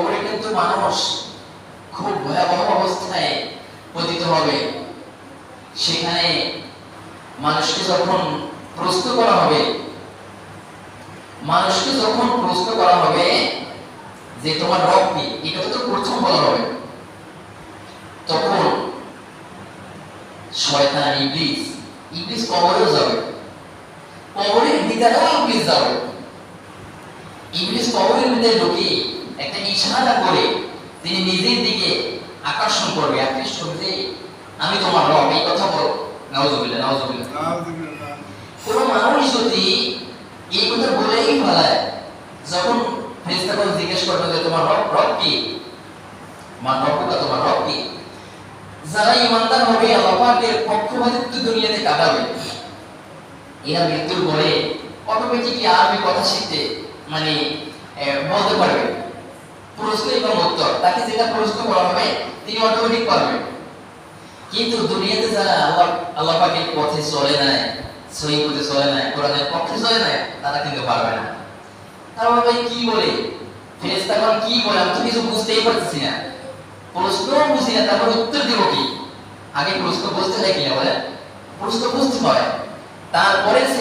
কবরে কিন্তু মানুষ খুব ভয়াবহ অবস্থায় পতিত হবে। সেখানে মানুষকে যখন প্রশ্ন করা হবে, মানুষকে যখন প্রশ্ন করা হবে যে তোমার রব কি এটা তো প্রথম বলা হবে। তখন শয়তান ইবলিস ইবলিস কবরেও যাবে। কবরের ভিতরেও ইবলিস যাবে। ইবলিস কবরের ভিতরে ঢুকে একটা ইশারা করে তিনি নিজের দিকে আকর্ষণ করবে। আকৃষ্ট করবে আমি তোমার রব এই কথা বল। নাউজুবিল্লাহ নাউজুবিল্লাহ। কোন মানুষ যদি এই কথা বলেই ফেলায় যখন ফেরেশতাগণ জিজ্ঞেস করবে যে তোমার রব রব কি? মা রব্বুকা তোমার রব কি? যারা ইমানদার হবে আল্লাহ পাকের পক্ষপাতিত্ব দুনিয়াতে কাটাবে এরা মৃত্যুর পরে অটোমেটিকলি আরবি কথা শিখতে মানে বলতে পারবে প্রশ্ন এবং উত্তর তাকে যেটা প্রশ্ন করা হবে, তিনি অটোমেটিক পারবেন কিন্তু দুনিয়াতে যারা আল্লাহ আল্লাহ পাকের পথে চলে নাই, সহি পথে চলে নাই, কোরআনের পক্ষে চলে নাই, তারা কিন্তু পারবে না। তারা ভাবে কি বলে? ফেরেশতাগণ কি বলে? আমি তো কিছু বুঝতেই পারতেছি না। প্রশ্ন বুঝি না, তারপর উত্তর দিব কি? আগে প্রশ্ন বুঝতে হয় কিনা বলে প্রশ্ন বুঝতে হয়। তারপরে আছে